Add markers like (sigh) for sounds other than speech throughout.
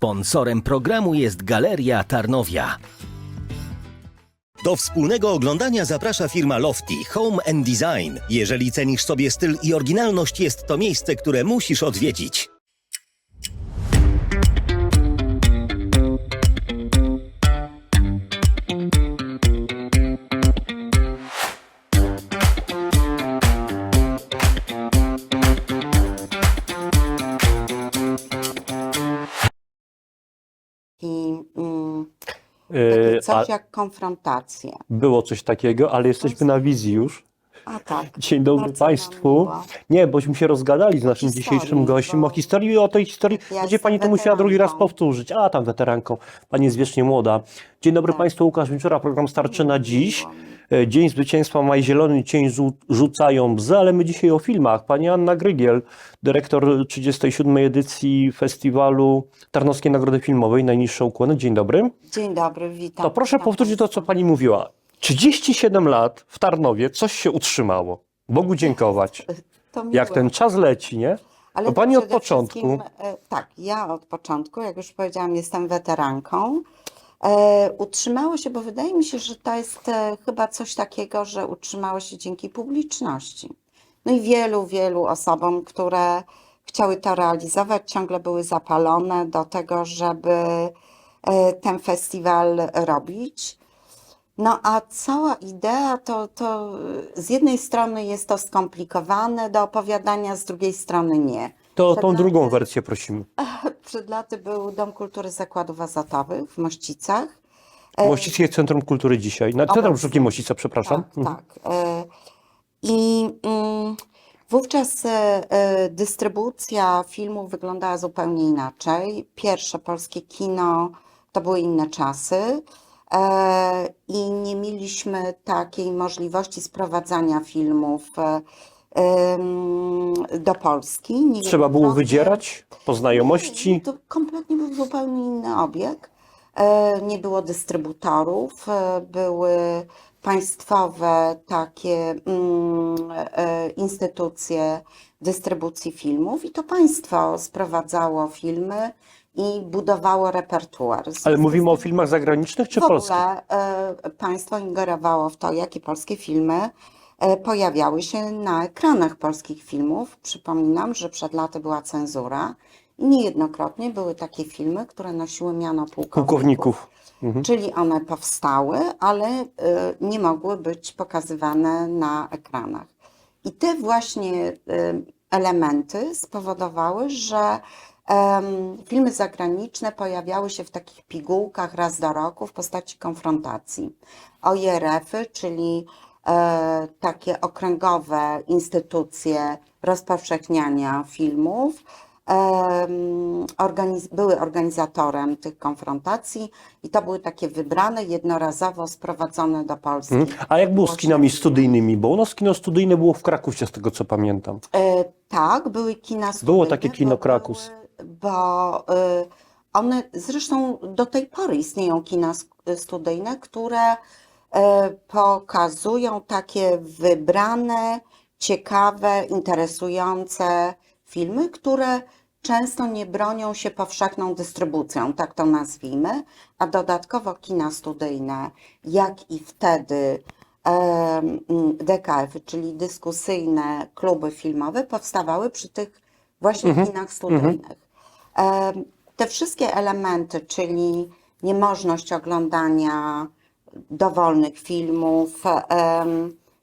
Sponsorem programu jest Galeria Tarnowia. Do wspólnego oglądania zaprasza firma Lofty Home and Design. Jeżeli cenisz sobie styl i oryginalność, jest to miejsce, które musisz odwiedzić. A jak konfrontacja. było coś takiego, ale jesteśmy na wizji już. A tak. Dzień dobry Bardzo nam Państwu. miło. Nie, bośmy się rozgadali z naszym historii, dzisiejszym gościem bo- o historii o tej historii Ja będzie Pani to musiała drugi raz weteranką. powtórzyć. A, tam weteranką. Pani jest wiecznie młoda. Dzień dobry Tak. Państwu, Łukasz Wieczora, program starczy na dziś. Miło mi. E, Dzień Zwycięstwa Maj Zielony, cień rzu- rzucają bzy, ale my dzisiaj o filmach. Pani Anna Grygiel, dyrektor 37. edycji festiwalu Tarnowskiej Nagrody Filmowej, najniższe ukłony. Dzień dobry. Dzień dobry, witam. To proszę Witam powtórzyć to, co pani mówiła. 37 lat w Tarnowie coś się utrzymało. Bogu dziękować. (laughs) Jak ten czas leci, nie? Ale to pani od początku. e, Tak, ja od początku, jak już powiedziałam, jestem weteranką. E, utrzymało się, bo wydaje mi się, że to jest e, chyba coś takiego, że utrzymało się dzięki publiczności. No i wielu, wielu osobom, które chciały to realizować, ciągle były zapalone do tego, żeby e, ten festiwal robić. No a cała idea to, to z jednej strony jest to skomplikowane do opowiadania, z drugiej strony nie. To Przed tą drugą wersję prosimy. Przed laty był Dom Kultury Zakładów Azotowych w Mościcach. E, Mościckie Centrum Kultury dzisiaj. Na Centrum. Sztuki Mościca, przepraszam. Tak, Mhm. tak. E, I mm, wówczas e, dystrybucja filmów wyglądała zupełnie inaczej. Pierwsze polskie kino to były inne czasy. I nie mieliśmy takiej możliwości sprowadzania filmów do Polski. Trzeba było Niejednokrotnie- wydzierać po znajomości. nie, to kompletnie był zupełnie inny obieg. E, Nie było dystrybutorów, e, były państwowe takie mm, e, instytucje dystrybucji filmów i to państwo sprowadzało filmy i budowało repertuar. Ale mówimy o filmach zagranicznych czy w polskich? ogóle e, państwo ingerowało w to, jakie polskie filmy pojawiały się na ekranach polskich filmów. Przypominam, że przed laty była cenzura i niejednokrotnie były takie filmy, które nosiły miano pułkowników. Pułkowników. Mhm. Czyli one powstały, ale e, nie mogły być pokazywane na ekranach. I te właśnie e, elementy spowodowały, że filmy zagraniczne pojawiały się w takich pigułkach raz do roku w postaci konfrontacji. OIRF-y, czyli e, takie okręgowe instytucje rozpowszechniania filmów, em, organiz- były organizatorem tych konfrontacji i to były takie wybrane, jednorazowo sprowadzone do Polski. Mhm. A jak było z kinami studyjnymi? Bo u nas kino studyjne było w Krakówcie, z tego co pamiętam. E, tak, były kina studyjne. Było takie kino bo Krakus. były- Bo e, one, zresztą do tej pory istnieją kina studyjne, które e, pokazują takie wybrane, ciekawe, interesujące filmy, które często nie bronią się powszechną dystrybucją, tak to nazwijmy, a dodatkowo kina studyjne, jak i wtedy em, DKF, czyli dyskusyjne kluby filmowe, powstawały przy tych właśnie kinach studyjnych. Em, Te wszystkie elementy, czyli niemożność oglądania dowolnych filmów,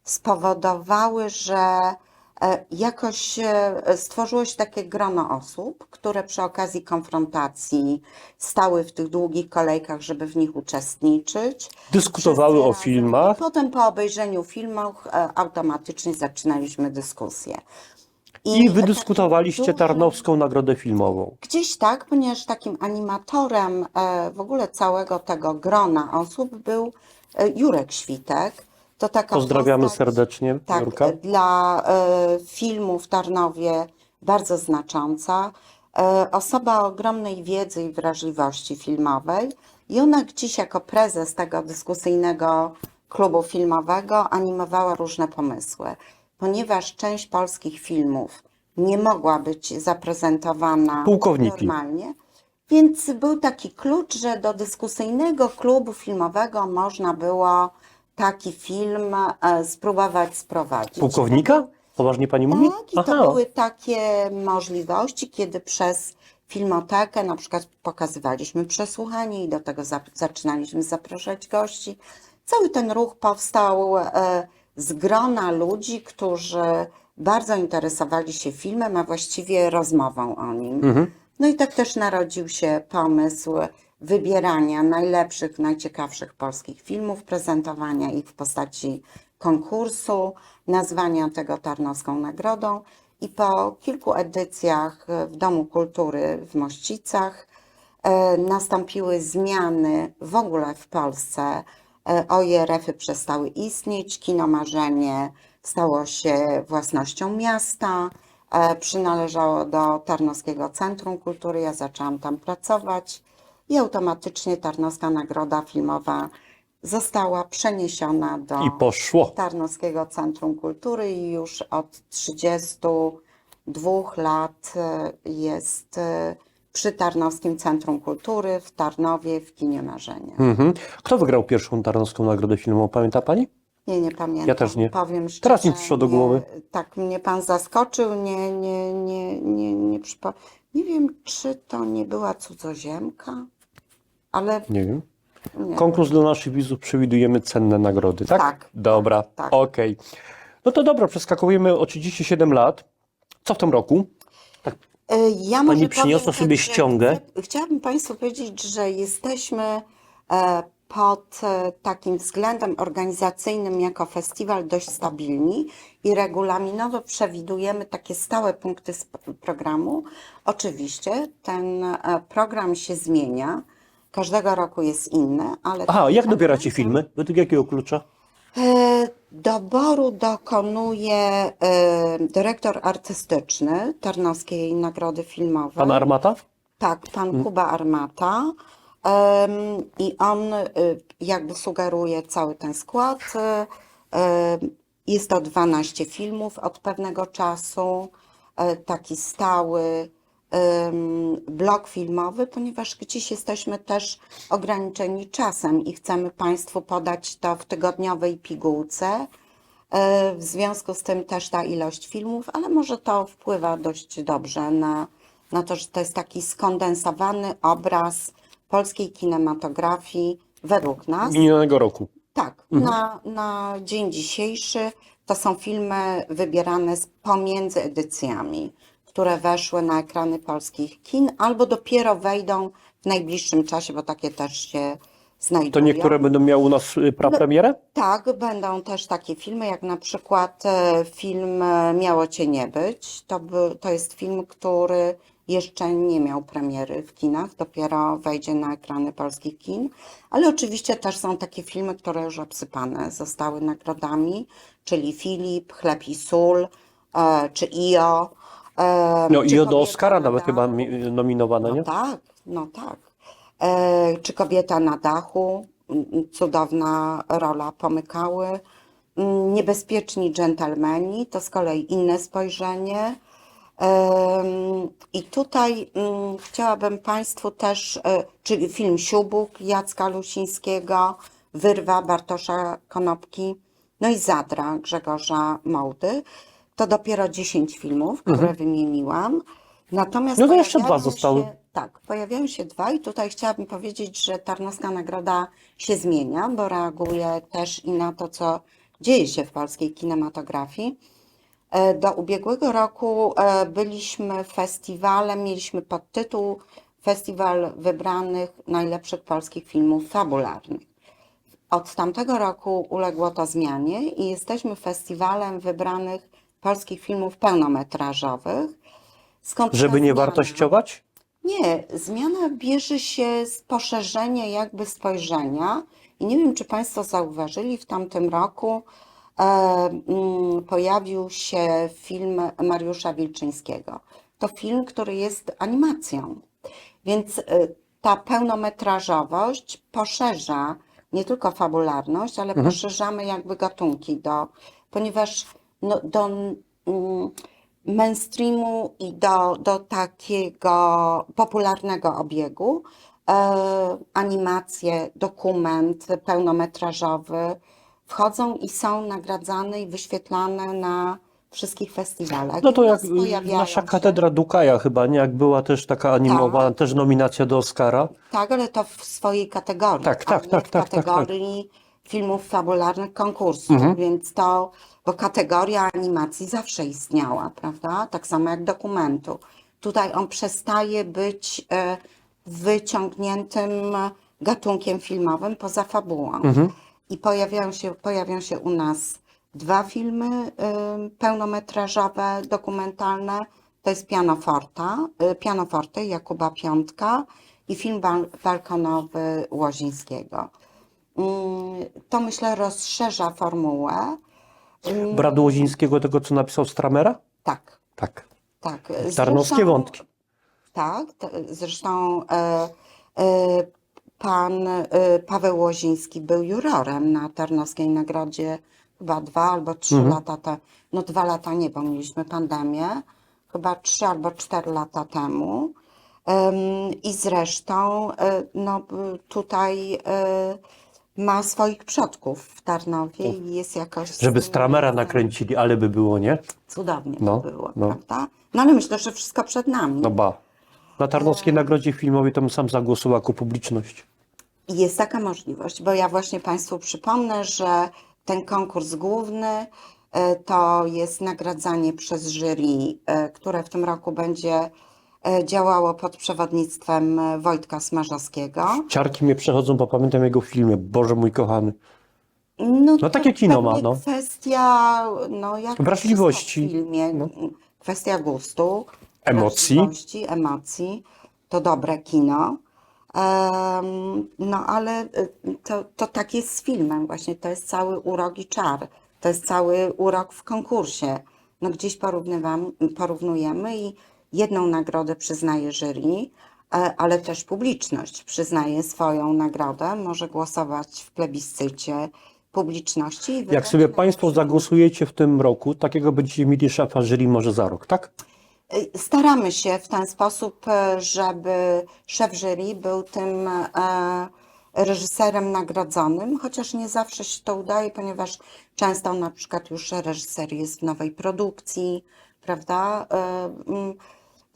spowodowały, że e, jakoś e, stworzyło się takie grono osób, które przy okazji konfrontacji stały w tych długich kolejkach, żeby w nich uczestniczyć. Dyskutowały o filmach. Potem po obejrzeniu filmów e, automatycznie zaczynaliśmy dyskusję. I e, wydyskutowaliście dużym- Tarnowską Nagrodę Filmową. Gdzieś tak, ponieważ takim animatorem e, w ogóle całego tego grona osób był e, Jurek Świtek. To taka Pozdrawiamy postać, serdecznie, tak, Jurka. dla e, filmu w Tarnowie bardzo znacząca. Osoba o ogromnej wiedzy i wrażliwości filmowej. I ona gdzieś jako prezes tego dyskusyjnego klubu filmowego animowała różne pomysły. Ponieważ część polskich filmów nie mogła być zaprezentowana Pułkowniki. normalnie, Więc był taki klucz, że do dyskusyjnego klubu filmowego można było taki film e, spróbować sprowadzić. Pułkownika? Poważnie pani mówi? Tak, i to były takie możliwości, kiedy przez filmotekę na przykład pokazywaliśmy przesłuchanie i do tego za, zaczynaliśmy zapraszać gości. Cały ten ruch powstał e, z grona ludzi, którzy bardzo interesowali się filmem, a właściwie rozmową o nim. Mhm. No i tak też narodził się pomysł wybierania najlepszych, najciekawszych polskich filmów, prezentowania ich w postaci konkursu, nazwania tego Tarnowską Nagrodą. I po kilku edycjach w Domu Kultury w Mościcach e, nastąpiły zmiany w ogóle w Polsce. E, OJRF-y przestały istnieć, kino Marzenie stało się własnością miasta, e, przynależało do Tarnowskiego Centrum Kultury. Ja zaczęłam tam pracować i automatycznie Tarnowska Nagroda Filmowa została przeniesiona do I poszło. Tarnowskiego Centrum Kultury i już od 32 lat e, jest e, przy Tarnowskim Centrum Kultury w Tarnowie w Kinie Marzenie. Mhm. Kto wygrał pierwszą Tarnowską Nagrodę Filmową? Pamięta pani? Nie, nie pamiętam. Ja też nie. Powiem szczerze, Teraz mi przyszło do nie- głowy. Tak mnie pan zaskoczył, nie, nie, nie, nie, nie przypo... Nie wiem, czy to nie była cudzoziemka, ale Nie wiem. nie. Konkurs dla naszych widzów przewidujemy cenne nagrody, tak? Tak, Dobra, tak. okej. No to dobra, przeskakujemy o 37 lat. Co w tym roku? E, Ja może powiem przyniosła sobie że ściągę? chcę- Chciałabym Państwu powiedzieć, że jesteśmy e, pod e, takim względem organizacyjnym jako festiwal dość stabilni i regulaminowo przewidujemy takie stałe punkty sp- programu. Oczywiście ten e, program się zmienia. Każdego roku jest inny, ale Aha, tak jak dobieracie filmy? Według jakiego klucza? E, Doboru dokonuje e, dyrektor artystyczny Tarnowskiej Nagrody Filmowej. Pan Armata? Tak, pan Kuba Armata. I on y, jakby sugeruje cały ten skład. Y, Jest to 12 filmów od pewnego czasu, e, taki stały blok filmowy, ponieważ gdzieś jesteśmy też ograniczeni czasem i chcemy Państwu podać to w tygodniowej pigułce. E, W związku z tym też ta ilość filmów, ale może to wpływa dość dobrze na, na to, że to jest taki skondensowany obraz polskiej kinematografii według nas. Minionego roku. Tak, na, na dzień dzisiejszy to są filmy wybierane z pomiędzy edycjami, które weszły na ekrany polskich kin albo dopiero wejdą w najbliższym czasie, bo takie też się znajdują. To niektóre będą miały u nas y, prapremierę? Tak, będą też takie filmy, jak na przykład e, film e, Miało Cię Nie Być. To, by, to jest film, który jeszcze nie miał premiery w kinach, dopiero wejdzie na ekrany polskich kin. Ale oczywiście też są takie filmy, które już obsypane zostały nagrodami, czyli Filip, Chleb i Sól, e, czy IO. E, No i Kobieta Oscara na nawet chyba dachu. mi- nominowane, No nie? tak, no tak. E, czy kobieta na dachu? Mm, Cudowna rola pomykały. Mm, Niebezpieczni dżentelmeni to z kolei inne spojrzenie. I tutaj mm, chciałabym Państwu też, e, czyli film Siubuk Jacka Lusińskiego, Wyrwa Bartosza Konopki, no i Zadra Grzegorza Mołdy. To dopiero 10 filmów, które wymieniłam. Natomiast Mhm. No to jeszcze dwa zostały. Się, tak, pojawiają się dwa i tutaj chciałabym powiedzieć, że Tarnowska Nagroda się zmienia, bo reaguje też i na to, co dzieje się w polskiej kinematografii. E, Do ubiegłego roku e, byliśmy festiwalem, mieliśmy podtytuł Festiwal wybranych najlepszych polskich filmów fabularnych. Od tamtego roku uległo to zmianie i jesteśmy festiwalem wybranych polskich filmów pełnometrażowych. Skąd Żeby nie wartościować? Nie, zmiana bierze się z poszerzenia jakby spojrzenia i nie wiem, czy Państwo zauważyli, w tamtym roku e, mm, pojawił się film Mariusza Wilczyńskiego. To film, który jest animacją, więc e, ta pełnometrażowość poszerza nie tylko fabularność, ale poszerzamy jakby gatunki do, ponieważ no, do, mm, mainstreamu i do, do takiego popularnego obiegu. E, animacje, dokument pełnometrażowy wchodzą i są nagradzane i wyświetlane na wszystkich festiwalach. No to jak nasza się- katedra Dukaja chyba, nie? Jak była też taka animowana, też nominacja do Oscara. Tak, ale to w swojej kategorii. Tak, a tak, nie tak, w tak, tak, tak. kategorii filmów fabularnych konkursu, Mhm. więc to, bo kategoria animacji zawsze istniała, prawda? Tak samo jak dokumentu. Tutaj on przestaje być e, wyciągniętym gatunkiem filmowym poza fabułą. Mhm. I pojawiają się, pojawią się u nas dwa filmy y, pełnometrażowe, dokumentalne. To jest Pianoforta, y, Pianoforte Jakuba Piątka i film bal, balkonowy Łozińskiego. Mm, To myślę rozszerza formułę. Bradu Łozińskiego, tego co napisał Stramera? Tak, Tak. tak. Tarnowskie Zresztą- wątki. Tak, zresztą e, e, pan e, Paweł Łoziński był jurorem na Tarnowskiej Nagrodzie chyba dwa albo trzy Mhm. lata temu. No dwa lata nie, bo mieliśmy pandemię, chyba trzy albo cztery lata temu. Em, I zresztą e, no, tutaj e, ma swoich przodków w Tarnowie i jest jakoś... Żeby Stramera związany. nakręcili, ale by było, nie? Cudownie No, by było, no. prawda? No ale myślę, że wszystko przed nami. No ba. Na Tarnowskiej Nagrodzie Filmowej to bym sam zagłosował jako publiczność. Jest taka możliwość, bo ja właśnie Państwu przypomnę, że ten konkurs główny e, to jest nagradzanie przez jury, e, które w tym roku będzie e, działało pod przewodnictwem e, Wojtka Smarzowskiego. Ciarki mnie przechodzą, bo pamiętam jego filmie. Boże mój kochany. No, to takie kino ma, no. Kwestia, no jak Wrażliwości. w filmie, No. kwestia gustu, Emocji. wrażliwości, emocji, to dobre kino. Em, no ale y, to, to tak jest z filmem właśnie, to jest cały urok i czar, to jest cały urok w konkursie. No gdzieś porównywam, porównujemy i jedną nagrodę przyznaje jury, e, ale też publiczność przyznaje swoją nagrodę, może głosować w plebiscycie publiczności. Jak sobie Państwo zagłosujecie w tym roku, takiego będziecie mieli szefa jury może za rok, tak? Y, Staramy się w ten sposób, e, żeby szef jury był tym e, reżyserem nagrodzonym, chociaż nie zawsze się to udaje, ponieważ często na przykład już reżyser jest w nowej produkcji, prawda?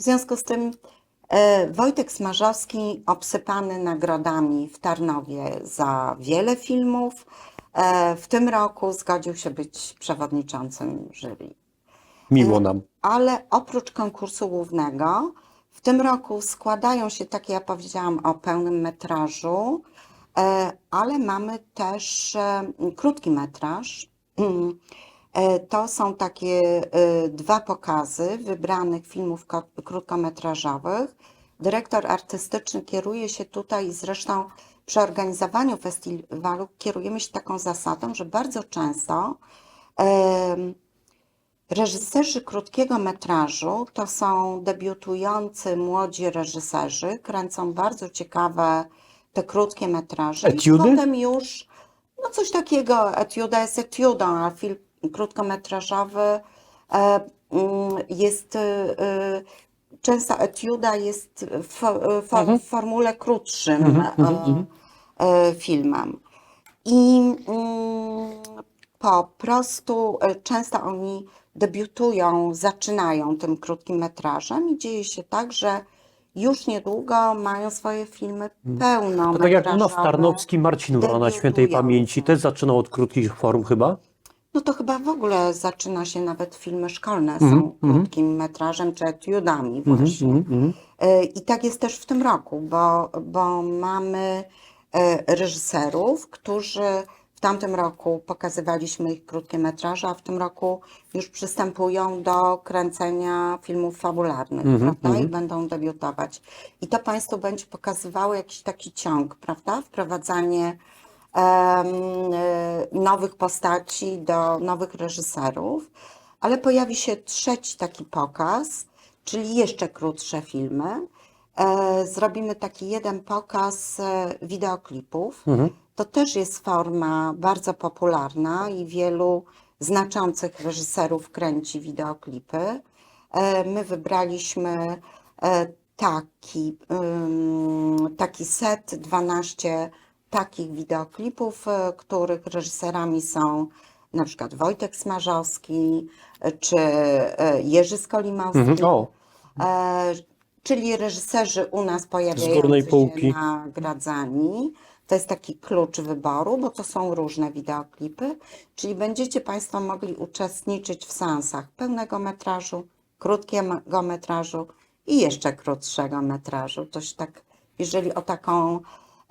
E, W związku z tym e, Wojtek Smarzowski, obsypany nagrodami w Tarnowie za wiele filmów, e, w tym roku zgodził się być przewodniczącym jury Miło nam. ale oprócz konkursu głównego, w tym roku składają się, tak jak ja powiedziałam, o pełnym metrażu, e, ale mamy też e, krótki metraż. (clears throat) E, To są takie e, dwa pokazy wybranych filmów ko- krótkometrażowych. Dyrektor artystyczny kieruje się tutaj, i zresztą przy organizowaniu festiwalu kierujemy się taką zasadą, że bardzo często em, Reżyserzy krótkiego metrażu to są debiutujący młodzi reżyserzy, kręcą bardzo ciekawe te krótkie metraże. I Etiudy? potem już, no coś takiego, etiuda jest etiudą, a film krótkometrażowy e, mm, jest, e, e, często etiuda jest w, w, Mhm. w formule krótszym Mhm, e, mhm. e, filmem. I mm, po prostu często oni debiutują, zaczynają tym krótkim metrażem i dzieje się tak, że już niedługo mają swoje filmy pełnometrażowe. To tak jak u nas Tarnowski Marcin Wrona świętej pamięci też zaczynał od krótkich form chyba. No to chyba w ogóle zaczyna się nawet filmy szkolne są mhm. krótkim metrażem czy etiudami Mhm, właśnie. E, I tak jest też w tym roku, bo, bo mamy e, reżyserów, którzy w tamtym roku pokazywaliśmy ich krótkie metraże, a w tym roku już przystępują do kręcenia filmów fabularnych, Mhm, prawda? mhm. I będą debiutować. I to Państwu będzie pokazywało jakiś taki ciąg, prawda? Wprowadzanie nowych postaci do nowych reżyserów, ale pojawi się trzeci taki pokaz, czyli jeszcze krótsze filmy. E, Zrobimy taki jeden pokaz e, wideoklipów. Mhm. To też jest forma bardzo popularna i wielu znaczących reżyserów kręci wideoklipy. E, My wybraliśmy taki, taki set, 12 takich wideoklipów, e, których reżyserami są na przykład Wojtek Smarzowski e, czy e, Jerzy Skolimowski. Mhm. O, czyli reżyserzy u nas górnej się półki. nagradzani. To jest taki klucz wyboru, bo to są różne wideoklipy, czyli będziecie Państwo mogli uczestniczyć w seansach pełnego metrażu, krótkiego metrażu i jeszcze krótszego metrażu. Się tak, jeżeli o taką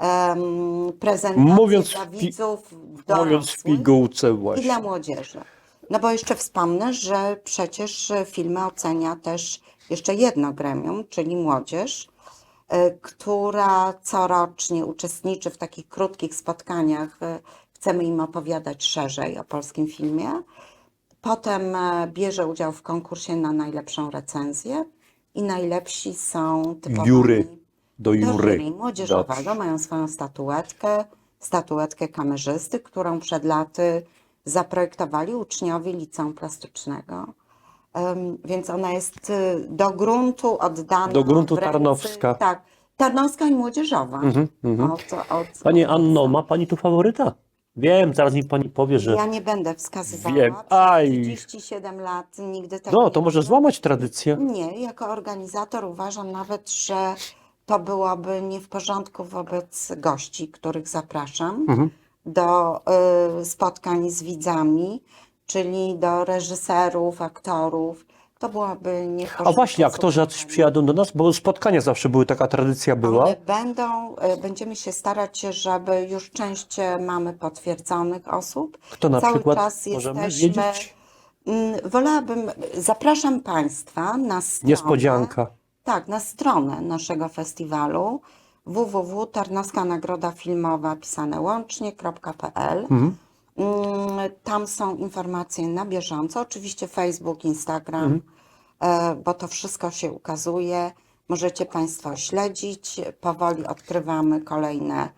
em, prezentację Mówiąc dla widzów mówiąc w pigułce i dla właśnie. młodzieży. No bo jeszcze wspomnę, że przecież e, filmy ocenia też jeszcze jedno gremium, czyli młodzież, e, która corocznie uczestniczy w takich krótkich spotkaniach. e, Chcemy im opowiadać szerzej o polskim filmie. Potem bierze udział w konkursie na najlepszą recenzję i najlepsi są typowani Jury. Do do jury. jury młodzieżowego Dobrze. mają swoją statuetkę, statuetkę kamerzysty, którą przed laty zaprojektowali uczniowie liceum plastycznego. Więc ona jest y, do gruntu oddana. Do gruntu w ręce- tarnowska. Tak, tarnowska i młodzieżowa. Mhm, mhm. Od, od, Pani Anno, ma pani tu faworyta? Wiem, zaraz mi pani powie, że. Ja nie będę wskazywała. Wiem. Przez Aj. 37 lat nigdy tego No, nie to może robiłam. złamać tradycję. Nie, jako organizator uważam nawet, że to byłoby nie w porządku wobec gości, których zapraszam Mhm. do y, spotkań z widzami, czyli do reżyserów, aktorów. To byłoby nie w A porządku. właśnie, aktorzy jacyś przyjadą do nas, bo spotkania zawsze były, taka tradycja była. One będą, y, będziemy się starać, żeby już część e, mamy potwierdzonych osób. Kto na Cały przykład czas możemy jesteśmy. wiedzieć? Mm, Wolałabym, zapraszam Państwa na stronę. Niespodzianka. Tak, na stronę naszego festiwalu www.tarnowska Nagroda Filmowa pisane łącznie.pl. Mhm. Mm, Tam są informacje na bieżąco, oczywiście Facebook, Instagram, Mhm. e, bo to wszystko się ukazuje. Możecie Państwo śledzić. Powoli odkrywamy kolejne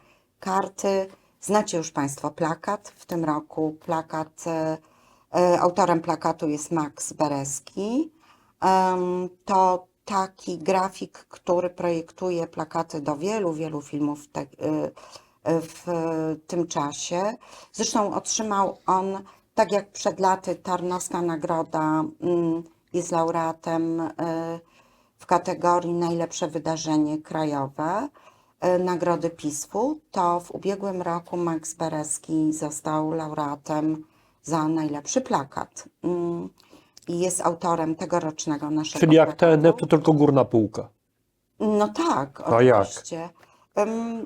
karty. Znacie już Państwo plakat. W tym roku plakat, e, e, autorem plakatu jest Max Bereski. To taki grafik, który projektuje plakaty do wielu, wielu filmów te, y, y, w tym czasie. Zresztą otrzymał on, tak jak przed laty, Tarnowska Nagroda mm, jest laureatem y, w kategorii Najlepsze Wydarzenie Krajowe Nagrody PISF-u, to w ubiegłym roku Max Bereski został laureatem za najlepszy plakat. I jest autorem tegorocznego naszego Czyli jak plakatu. TNF, to tylko górna półka. No tak, A oczywiście.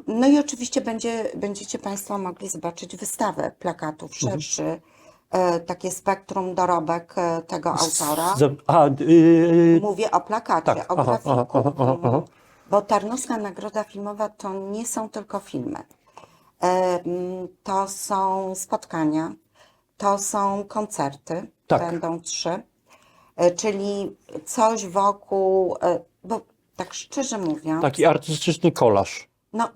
No i oczywiście będzie, będziecie Państwo mogli zobaczyć wystawę plakatów, Mhm. szerszy, e, takie spektrum dorobek e, tego autora. Z- A, yy, Mówię o plakacie, Tak, o aha, grafiku. aha, aha, aha, aha. Bo Tarnowska Nagroda Filmowa to nie są tylko filmy. Em, To są spotkania, to są koncerty, Tak. będą trzy. E, Czyli coś wokół, e, bo tak szczerze mówiąc, taki artystyczny kolaż. no,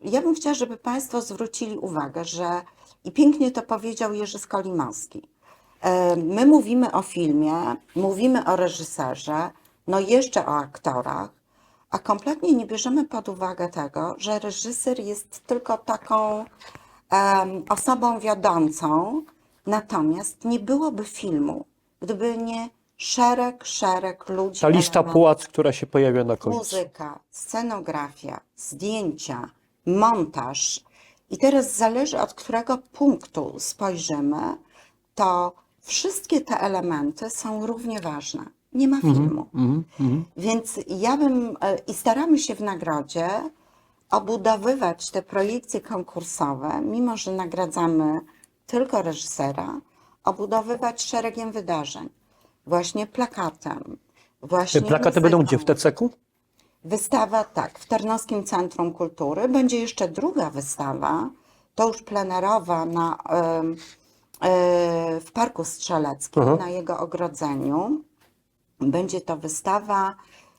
ja bym chciała, żeby Państwo zwrócili uwagę, że i pięknie to powiedział Jerzy Skolimowski. e, My mówimy o filmie, mówimy o reżyserze, no jeszcze o aktorach, a kompletnie nie bierzemy pod uwagę tego, że reżyser jest tylko taką em, osobą wiodącą, natomiast nie byłoby filmu, gdyby nie szereg, szereg ludzi. Ta lista elementów. płac, która się pojawia na końcu. Muzyka, scenografia, zdjęcia, montaż. I teraz zależy od którego punktu spojrzymy, to wszystkie te elementy są równie ważne. Nie ma filmu. Mhm, mhm. Więc ja bym e, i staramy się w nagrodzie obudowywać te projekcje konkursowe, mimo że nagradzamy tylko reżysera, obudowywać szeregiem wydarzeń. Właśnie plakatem. Właśnie Te plakaty będą gdzie? W TCK-u? Wystawa, tak, w Tarnowskim Centrum Kultury. Będzie jeszcze druga wystawa, to już plenerowa na, em, e, w Parku Strzeleckim, Aha. na jego ogrodzeniu. Będzie to wystawa,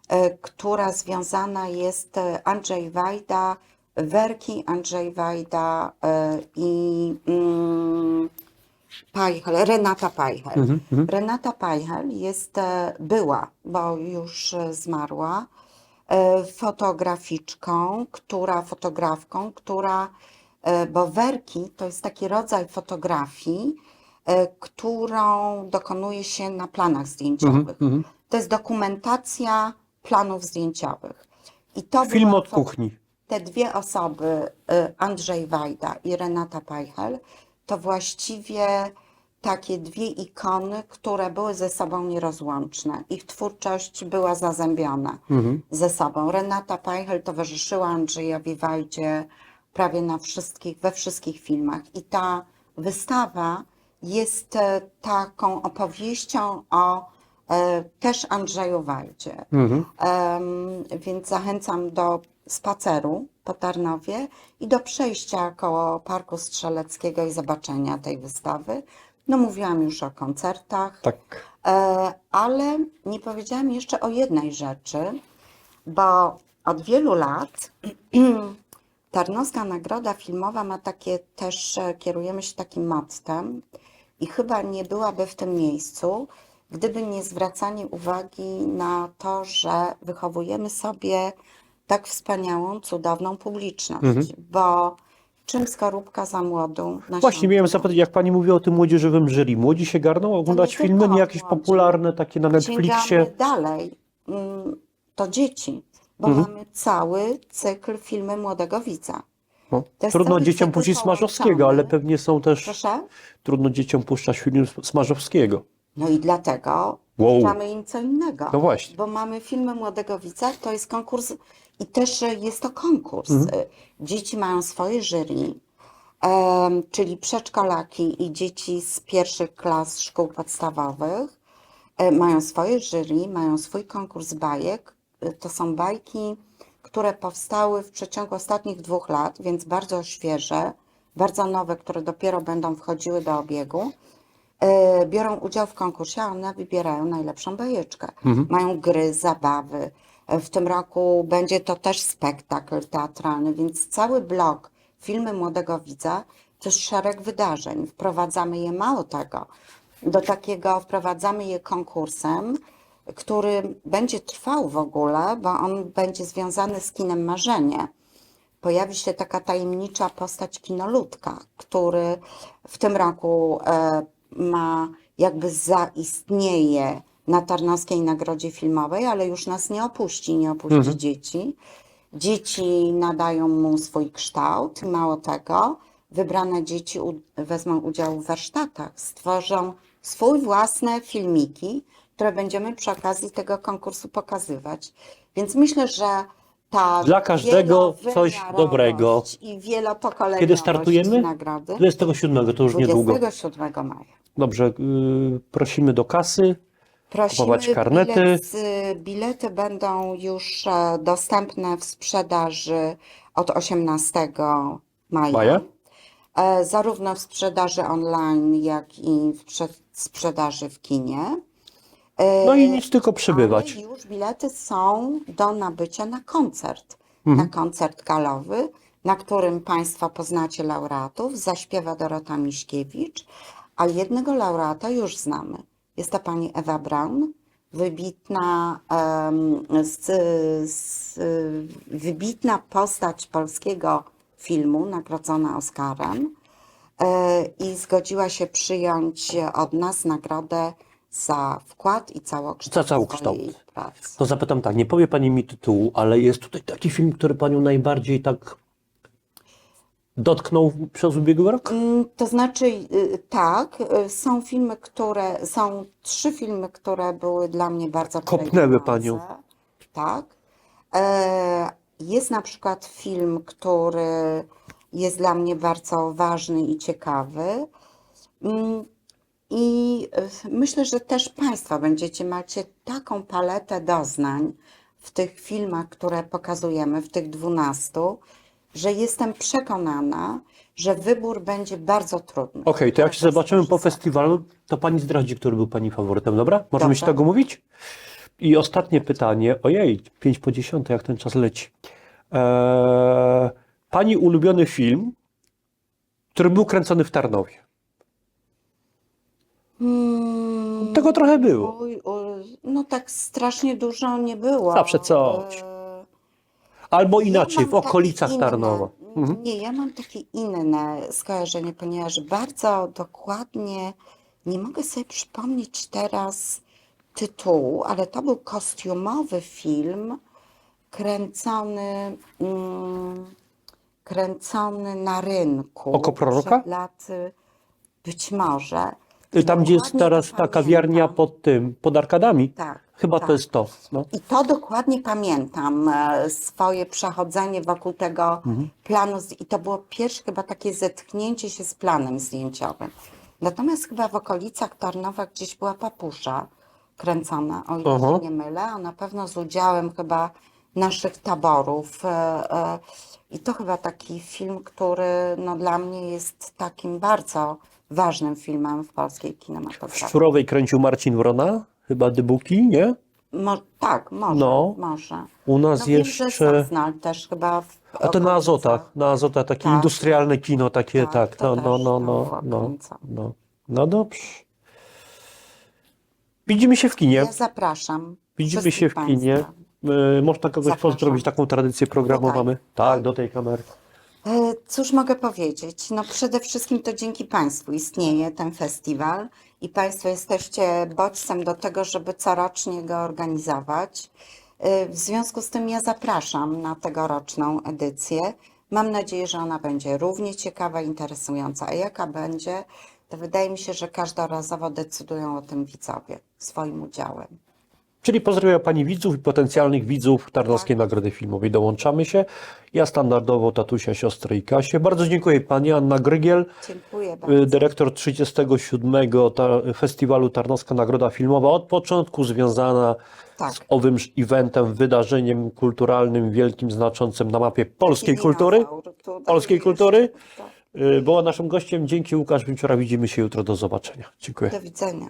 e, która związana jest e, Andrzej Wajda, werki Andrzej Wajda e, i mm, Pajchel, Renata Pajchel. Mhm, mhm. Renata Pajchel jest, e, była, bo już e, zmarła, fotograficzką, która, fotografką, która, bo werki to jest taki rodzaj fotografii, którą dokonuje się na planach zdjęciowych. Mhm. To jest dokumentacja planów zdjęciowych. I to Film od kuchni. Te dwie osoby, y, Andrzej Wajda i Renata Pajchel, to właściwie takie dwie ikony, które były ze sobą nierozłączne. Ich twórczość była zazębiona Mhm. ze sobą. Renata Pajchel towarzyszyła Andrzejowi Wajdzie prawie na wszystkich, we wszystkich filmach. I ta wystawa jest e, taką opowieścią o e, też Andrzeju Wajdzie. Mhm. Em, więc zachęcam do spaceru po Tarnowie i do przejścia koło Parku Strzeleckiego i zobaczenia tej wystawy. No mówiłam już o koncertach, Tak. e, ale nie powiedziałam jeszcze o jednej rzeczy, bo od wielu lat (clears throat) Tarnowska Nagroda Filmowa ma takie też, e, kierujemy się takim mottem i chyba nie byłaby w tym miejscu, gdyby nie zwracanie uwagi na to, że wychowujemy sobie tak wspaniałą, cudowną publiczność, Mhm. bo czym skorupka za młodą Właśnie miałem zapytać, jak pani mówi o tym młodzieżowym jury. Młodzi się garną oglądać filmy, nie jakieś młodzi. popularne, takie na Netflixie. Sięgamy dalej, mm, to dzieci, bo Mhm. mamy cały cykl filmy Młodego Widza. No. Trudno dzieciom puścić Smarzowskiego, ale pewnie są też. Proszę? Trudno dzieciom puszczać film Smarzowskiego. No i dlatego Wow. im co innego. No właśnie. Bo mamy filmy Młodego Widza, to jest konkurs i też e, jest to konkurs. Mhm. E, Dzieci mają swoje jury, em, czyli przedszkolaki i dzieci z pierwszych klas szkół podstawowych e, mają swoje jury, mają swój konkurs bajek. To są bajki, które powstały w przeciągu ostatnich dwóch lat, więc bardzo świeże, bardzo nowe, które dopiero będą wchodziły do obiegu biorą udział w konkursie, a one wybierają najlepszą bajeczkę. Mhm. Mają gry, zabawy. E, W tym roku będzie to też spektakl teatralny, więc cały blok filmy Młodego Widza to jest szereg wydarzeń. Wprowadzamy je mało tego. Do takiego wprowadzamy je konkursem, który będzie trwał w ogóle, bo on będzie związany z kinem Marzenie pojawi się taka tajemnicza postać kinoludka, który w tym roku e, ma jakby zaistnieje na Tarnowskiej Nagrodzie Filmowej, ale już nas nie opuści, nie opuści Mhm. dzieci. Dzieci nadają mu swój kształt, mało tego, wybrane dzieci wezmą udział w warsztatach, stworzą swój własne filmiki, które będziemy przy okazji tego konkursu pokazywać. Więc myślę, że ta Dla każdego coś wielowymiarowość dobrego. I wielopokoleniowość Kiedy startujemy? nagrody 27 to już niedługo. 27 maja. Dobrze, yy, prosimy do kasy. Prosimy, Kupować karnety. Bilet, z- bilety będą już e, dostępne w sprzedaży od 18 maja. Maja? E, Zarówno w sprzedaży online, jak i w prze- sprzedaży w kinie. E, No i nic tylko przybywać. Ale już bilety są do nabycia na koncert. Mhm. Na koncert galowy, na którym Państwo poznacie laureatów. Zaśpiewa Dorota Miśkiewicz, a jednego laureata już znamy. Jest to pani Ewa Braun, wybitna, em, z, z, wybitna postać polskiego filmu, nagrodzona Oscarem e, i zgodziła się przyjąć od nas nagrodę za wkład i całokształt Za całokształt. swojej pracy. To zapytam tak, nie powie pani mi tytułu, ale jest tutaj taki film, który panią najbardziej tak dotknął przez ubiegły rok? Mm, To znaczy, y, tak, y, są filmy, które, są trzy filmy, które były dla mnie bardzo Kopnęły panią. Tak. E, Jest na przykład film, który jest dla mnie bardzo ważny i ciekawy. Mm, I y, myślę, że też Państwo będziecie macie taką paletę doznań w tych filmach, które pokazujemy, w tych dwunastu, że jestem przekonana, że wybór będzie bardzo trudny. Okej, to jak się zobaczymy po festiwalu, to pani zdradzi, który był pani faworytem, dobra? Możemy Dobrze. się tego mówić? I ostatnie pytanie, ojej, 5 po 10, jak ten czas leci. Eee, pani ulubiony film, który był kręcony w Tarnowie? Hmm, Tego trochę było. oj, oj, no tak strasznie dużo nie było. Zawsze coś. E, Albo inaczej, mam w okolicach inne- Tarnowa. Mhm. Nie, ja mam takie inne skojarzenie, ponieważ bardzo dokładnie nie mogę sobie przypomnieć teraz tytułu, ale to był kostiumowy film kręcony, mm, kręcony na rynku. Oko proroka? Przed laty, być może. Y, Tam, gdzie jest teraz ta kawiarnia pod tym, pod arkadami. Tak, Chyba tak. to jest to. No. I to dokładnie pamiętam, e, swoje przechodzenie wokół tego Mhm. planu. I to było pierwsze chyba takie zetknięcie się z planem zdjęciowym. Natomiast chyba w okolicach Tarnowa gdzieś była papusza kręcona, o ile Aha. się nie mylę, a na pewno z udziałem chyba naszych taborów. e, e, I to chyba taki film, który no, dla mnie jest takim bardzo ważnym filmem w polskiej W kinematografii. Szczurowej kręcił Marcin Wrona, chyba Dybuki, nie? Mo, tak, może, No. może. U nas No wiem, jeszcze... Sosnal też chyba w A to na. Azotach, na Azotach, takie Tak. industrialne kino, takie, Tak, tak, to no, no, no, no, no, no, no dobrze. Widzimy się w kinie, Ja zapraszam. widzimy się w kinie. państwa. Y, Można kogoś Zapraszam. pozdrowić, taką tradycję programu mamy? Tak, do tej kamery. E, Cóż mogę powiedzieć? No przede wszystkim to dzięki Państwu istnieje ten festiwal i Państwo jesteście bodźcem do tego, żeby corocznie go organizować. E, W związku z tym ja zapraszam na tegoroczną edycję. Mam nadzieję, że ona będzie równie ciekawa, interesująca. A jaka będzie, to wydaje mi się, że każdorazowo decydują o tym widzowie swoim udziałem. Czyli pozdrawiam Pani widzów i potencjalnych widzów Tarnowskiej Nagrody Filmowej. Dołączamy się. Ja standardowo tatusia, siostrę i Kasię. Bardzo dziękuję Pani Anna Grygiel, Dziękuję y, bardzo. dyrektor 37. Ta- Festiwalu Tarnowska Nagroda Filmowa. Od początku związana Tak. z owym wydarzem, wydarzeniem kulturalnym, wielkim, znaczącym na mapie polskiej kultury. Dinozaur Polskiej kultury. Tak. Y, Była naszym gościem. Dzięki Łukasz Wieczora. Widzimy się jutro. Do zobaczenia. Dziękuję. Do widzenia.